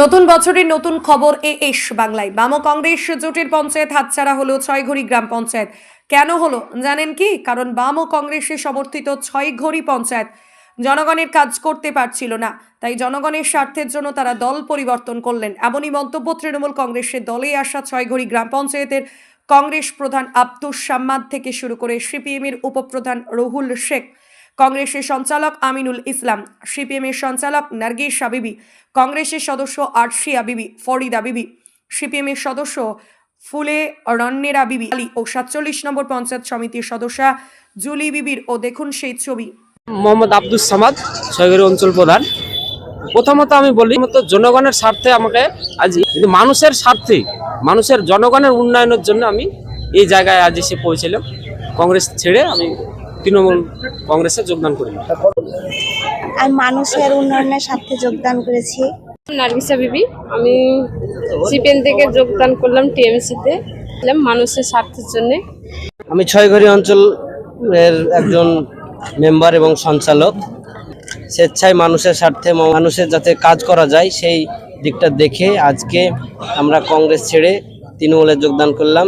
নতুন বছরের নতুন খবর এ এস বাংলায়। বাম কংগ্রেস জোটের পঞ্চায়েত হাতছাড়া হলো ছয়ঘড়ি গ্রাম পঞ্চায়েত। কেন হলো জানেন কি? কারণ বাম ও কংগ্রেসের সমর্থিত ছয়ঘড়ি পঞ্চায়েত জনগণের কাজ করতে পারছিল না। তাই জনগণের স্বার্থের জন্য তারা দল পরিবর্তন করলেন। এমনই মন্তব্য তৃণমূল কংগ্রেসের দলে আসা ছয়ঘড়ি গ্রাম পঞ্চায়েতের কংগ্রেস প্রধান আব্দুস সাম্মাদ থেকে শুরু করে সিপিএমের উপপ্রধান রহুল শেখ। কংগ্রেসের সঞ্চালক আমিনুল ইসলাম, সিপিএমের সঞ্চালক নার্গিস বিবি, কংগ্রেসের সদস্য আরশিয়া বিবি, ফরিদা বিবি, সিপিএমের সদস্য ফুলে রন্নেরা বিবি, আলী ও সাতচল্লিশ নম্বর পঞ্চায়েত সমিতির সদস্যা জুলি বিবির ও দেখুন সেই ছবি। মোহাম্মদ আব্দুল সামাদ, ছয়গড়ি অঞ্চল প্রধান। প্রথমত আমি বলি মতো জনগণের স্বার্থে আমাকে আজ কিন্তু মানুষের স্বার্থে, মানুষের জনগণের উন্নয়নের জন্য আমি এই জায়গায় আজ এসে পৌঁছলাম। কংগ্রেস ছেড়ে আমি তৃণমূল কংগ্রেসে যোগদান করি আমি মানুষের উন্নয়নের স্বার্থে যোগদান করেছি। নার্গিসা বিবি আমি সিপিএন থেকে যোগদান করলাম টিএমসিতে। মানুষের স্বার্থের জন্যে। আমি ছয়ঘড়ি অঞ্চলের একজন মেম্বার এবং সঞ্চালক। স্বেচ্ছায় মানুষের স্বার্থে মানুষের যাতে কাজ করা যায় সেই দিকটা দেখে আজকে আমরা কংগ্রেস ছেড়ে তৃণমূলে যোগদান করলাম।